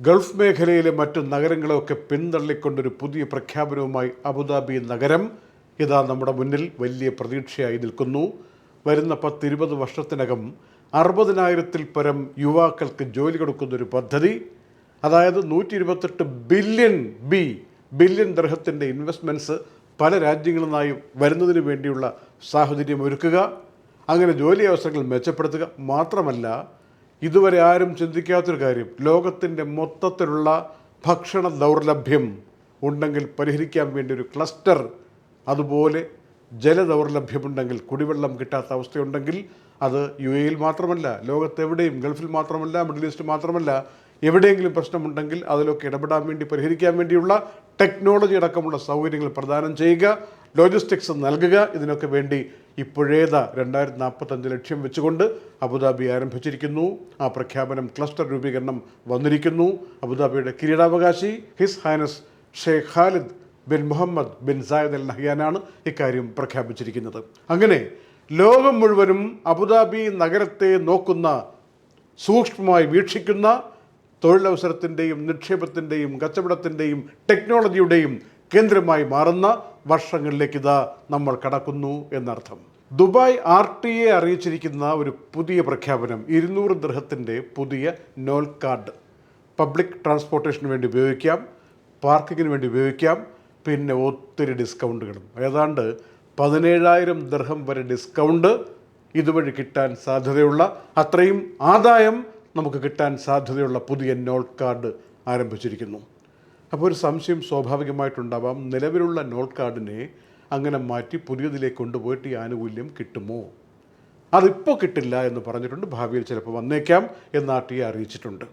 Gulf മേഖലയിലെ മറ്റു നഗരങ്ങളെയൊക്കെ പിന്തള്ളിക്കൊണ്ടൊരു പുതിയ പ്രഖ്യാപനവുമായി അബുദാബി നഗരം ഇതാ നമ്മുടെ മുന്നിൽ വലിയ പ്രതീക്ഷയായി നിൽക്കുന്നു. വരുന്ന പത്തിരുപത് വർഷത്തിനകം അറുപതിനായിരത്തിൽ പരം യുവാക്കൾക്ക് ജോലി കൊടുക്കുന്ന ഒരു പദ്ധതി. അതായത് നൂറ്റി ഇരുപത്തെട്ട് ബില്യൺ ബി ബില്യൺ ഗ്രഹത്തിന്റെ ഇൻവെസ്റ്റ്മെന്റ്സ് പല രാജ്യങ്ങളിൽ നിന്നായി വരുന്നതിന് വേണ്ടിയുള്ള സാഹചര്യം ഒരുക്കുക അങ്ങനെ ജോലി അവസരങ്ങൾ മെച്ചപ്പെടുത്തുക മാത്രമല്ല ഇതുവരെ ആരും ചിന്തിക്കാത്തൊരു കാര്യം. ലോകത്തിന്റെ മൊത്തത്തിലുള്ള ഭക്ഷണ ദൗർലഭ്യം ഉണ്ടെങ്കിൽ പരിഹരിക്കാൻ വേണ്ടി ഒരു ക്ലസ്റ്റർ അതുപോലെ ജലദൗർലഭ്യമുണ്ടെങ്കിൽ കുടിവെള്ളം കിട്ടാത്ത അവസ്ഥയുണ്ടെങ്കിൽ അത് യു എയിൽ മാത്രമല്ല ലോകത്തെവിടെയും ഗൾഫിൽ മാത്രമല്ല മിഡിൽ ഈസ്റ്റ് മാത്രമല്ല എവിടെയെങ്കിലും പ്രശ്നമുണ്ടെങ്കിൽ അതിലൊക്കെ ഇടപെടാൻ വേണ്ടി പരിഹരിക്കാൻ വേണ്ടിയുള്ള ടെക്നോളജി അടക്കമുള്ള സൗകര്യങ്ങൾ പ്രദാനം ചെയ്യുക ലോജിസ്റ്റിക്സ് നൽകുക. ഇതിനൊക്കെ വേണ്ടി ഇപ്പോഴേതാ രണ്ടായിരത്തി നാൽപ്പത്തഞ്ച് ലക്ഷ്യം വെച്ചുകൊണ്ട് അബുദാബി ആരംഭിച്ചിരിക്കുന്നു. ആ പ്രഖ്യാപനം ക്ലസ്റ്റർ രൂപീകരണം വന്നിരിക്കുന്നു. അബുദാബിയുടെ കിരീടാവകാശി his highness Sheikh Khalid bin Mohammed bin Zayed Al നഹ്യാനാണ് ഇക്കാര്യം പ്രഖ്യാപിച്ചിരിക്കുന്നത്. അങ്ങനെ ലോകം മുഴുവനും അബുദാബി നഗരത്തെ നോക്കുന്ന സൂക്ഷ്മമായി വീക്ഷിക്കുന്ന തൊഴിലവസരത്തിന്റെയും നിക്ഷേപത്തിന്റെയും കച്ചവടത്തിന്റെയും ടെക്നോളജിയുടെയും കേന്ദ്രമായി മാറുന്ന വർഷങ്ങളിലേക്ക് ഇതാ നമ്മൾ കടക്കുന്നു എന്നർത്ഥം. ദുബായ് ആർ ടി എ അറിയിച്ചിരിക്കുന്ന ഒരു പുതിയ പ്രഖ്യാപനം ഇരുന്നൂറ് ദൃഹത്തിന്റെ പുതിയ നോൽ കാർഡ്. പബ്ലിക് ട്രാൻസ്പോർട്ടേഷന് വേണ്ടി ഉപയോഗിക്കാം പാർക്കിങ്ങിന് വേണ്ടി ഉപയോഗിക്കാം പിന്നെ ഒത്തിരി ഡിസ്കൗണ്ടുകളും. ഏതാണ്ട് പതിനേഴായിരം ദർഹം വരെ ഡിസ്കൗണ്ട് ഇതുവഴി കിട്ടാൻ സാധ്യതയുള്ള അത്രയും ആദായം നമുക്ക് കിട്ടാൻ സാധ്യതയുള്ള പുതിയ നോട്ട് കാർഡ് ആരംഭിച്ചിരിക്കുന്നു. അപ്പോൾ ഒരു സംശയം സ്വാഭാവികമായിട്ടുണ്ടാവാം. നിലവിലുള്ള നോട്ട് കാർഡിനെ അങ്ങനെ മാറ്റി പുതിയതിലേക്ക് കൊണ്ടുപോയിട്ട് ഈ ആനുകൂല്യം കിട്ടുമോ? അതിപ്പോൾ കിട്ടില്ല എന്ന് പറഞ്ഞിട്ടുണ്ട്. ഭാവിയിൽ ചിലപ്പോൾ വന്നേക്കാം എന്ന് ആർ ടി അറിയിച്ചിട്ടുണ്ട്.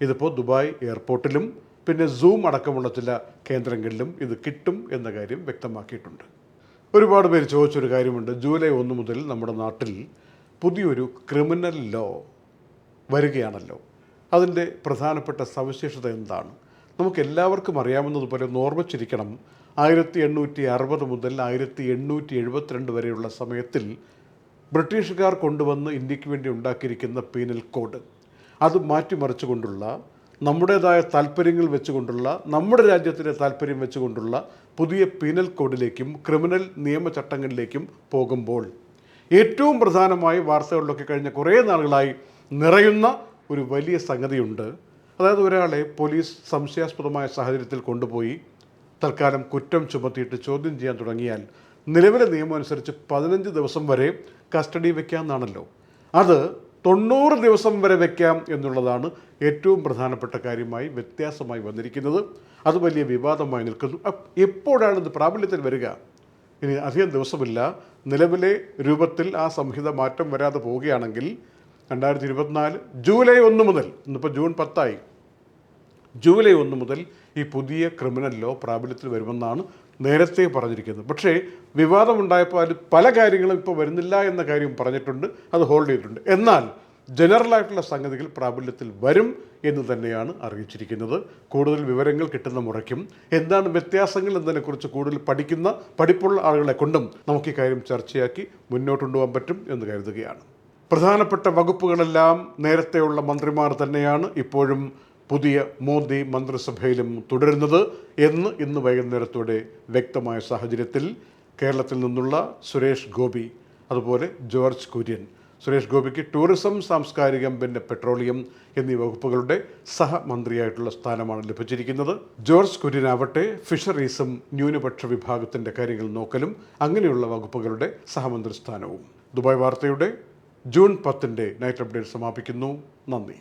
ഇതിപ്പോൾ ദുബായ് എയർപോർട്ടിലും പിന്നെ സൂം അടക്കമുള്ള ചില കേന്ദ്രങ്ങളിലും ഇത് കിട്ടും എന്ന കാര്യം വ്യക്തമാക്കിയിട്ടുണ്ട്. ഒരുപാട് പേര് ചോദിച്ചൊരു കാര്യമുണ്ട്. ജൂലൈ ഒന്ന് മുതൽ നമ്മുടെ നാട്ടിൽ പുതിയൊരു ക്രിമിനൽ ലോ വരികയാണല്ലോ. അതിന്റെ പ്രധാനപ്പെട്ട സവിശേഷത എന്താണ്? നമുക്ക് എല്ലാവർക്കും അറിയാവുന്നതുപോലെ ഓർമ്മിച്ചിരിക്കണം. ആയിരത്തി എണ്ണൂറ്റി അറുപത് മുതൽ ആയിരത്തി എണ്ണൂറ്റി എഴുപത്തിരണ്ട് വരെയുള്ള സമയത്തിൽ ബ്രിട്ടീഷുകാർ കൊണ്ടുവന്ന് ഇന്ത്യയ്ക്ക് വേണ്ടി ഉണ്ടാക്കിയിരിക്കുന്ന പീനൽ കോഡ്. അത് മാറ്റിമറിച്ചുകൊണ്ടുള്ള നമ്മുടേതായ താല്പര്യങ്ങൾ വെച്ചുകൊണ്ടുള്ള നമ്മുടെ രാജ്യത്തിന്റെ താല്പര്യം വെച്ചുകൊണ്ടുള്ള പുതിയ പീനൽ കോഡിലേക്കും ക്രിമിനൽ നിയമചട്ടങ്ങളിലേക്കും പോകുമ്പോൾ ഏറ്റവും പ്രധാനമായി വാർത്തകളിലൊക്കെ കഴിഞ്ഞ കുറേ നാളുകളായി നിറയുന്ന ഒരു വലിയ സംഗതിയുണ്ട്. അതായത് ഒരാളെ പോലീസ് സംശയാസ്പദമായ സാഹചര്യത്തിൽ കൊണ്ടുപോയി തൽക്കാലം കുറ്റം ചുമത്തിയിട്ട് ചോദ്യം ചെയ്യാൻ തുടങ്ങിയാൽ നിലവിലെ നിയമം അനുസരിച്ച് പതിനഞ്ച് ദിവസം വരെ കസ്റ്റഡി വയ്ക്കാമെന്നാണല്ലോ അത് തൊണ്ണൂറ് ദിവസം വരെ വയ്ക്കാം എന്നുള്ളതാണ് ഏറ്റവും പ്രധാനപ്പെട്ട കാര്യമായി വ്യത്യാസമായി വന്നിരിക്കുന്നത്. അത് വലിയ വിവാദമായി നിൽക്കുന്നു. എപ്പോഴാണ് ഇത് പ്രാബല്യത്തിൽ വരിക? ഇനി അധികം ദിവസമില്ല. നിലവിലെ രൂപത്തിൽ ആ സംഹിത മാറ്റം വരാതെ പോവുകയാണെങ്കിൽ രണ്ടായിരത്തി ഇരുപത്തിനാല് ജൂലൈ ഒന്ന് മുതൽ ഇന്നിപ്പോൾ ജൂൺ പത്തായി. ജൂലൈ ഒന്ന് മുതൽ ഈ പുതിയ ക്രിമിനൽ ലോ പ്രാബല്യത്തിൽ വരുമെന്നാണ് നേരത്തെ പറഞ്ഞിരിക്കുന്നത്. പക്ഷേ വിവാദമുണ്ടായപ്പോൾ അതിൽ പല കാര്യങ്ങളും ഇപ്പോൾ വരുന്നില്ല എന്ന കാര്യം പറഞ്ഞിട്ടുണ്ട് അത് ഹോൾഡ് ചെയ്തിട്ടുണ്ട്. എന്നാൽ ജനറലായിട്ടുള്ള സംഗതികൾ പ്രാബല്യത്തിൽ വരും എന്ന് തന്നെയാണ് അറിയിച്ചിരിക്കുന്നത്. കൂടുതൽ വിവരങ്ങൾ കിട്ടുന്ന മുറയ്ക്കും എന്താണ് വ്യത്യാസങ്ങൾ എന്നതിനെക്കുറിച്ച് കൂടുതൽ പഠിക്കുന്ന പഠിപ്പുള്ള ആളുകളെ കൊണ്ടും നമുക്ക് ഈ കാര്യം ചർച്ചയാക്കി മുന്നോട്ട് കൊണ്ടുപോകാൻ പറ്റും എന്ന് കരുതുകയാണ്. പ്രധാനപ്പെട്ട വകുപ്പുകളെല്ലാം നേരത്തെയുള്ള മന്ത്രിമാർ തന്നെയാണ് ഇപ്പോഴും പുതിയ മോദി മന്ത്രിസഭയിലും തുടരുന്നത് എന്ന് ഇന്ന് വൈകുന്നേരത്തോടെ വ്യക്തമായ സാഹചര്യത്തിൽ കേരളത്തിൽ നിന്നുള്ള സുരേഷ് ഗോപി അതുപോലെ ജോർജ് കുര്യൻ. സുരേഷ് ഗോപിക്ക് ടൂറിസം സാംസ്കാരികം പിന്നെ പെട്രോളിയം എന്നീ വകുപ്പുകളുടെ സഹമന്ത്രിയായിട്ടുള്ള സ്ഥാനമാണ് ലഭിച്ചിരിക്കുന്നത്. ജോർജ് കുര്യനാവട്ടെ ഫിഷറീസും ന്യൂനപക്ഷ വിഭാഗത്തിന്റെ കാര്യങ്ങൾ നോക്കലും അങ്ങനെയുള്ള വകുപ്പുകളുടെ സഹമന്ത്രി സ്ഥാനവും ദുബായ് വാർത്തയുടെ ജൂൺ പത്തിന്റെ നൈറ്റ് അപ്ഡേറ്റ് സമാപിക്കുന്നു. നന്ദി.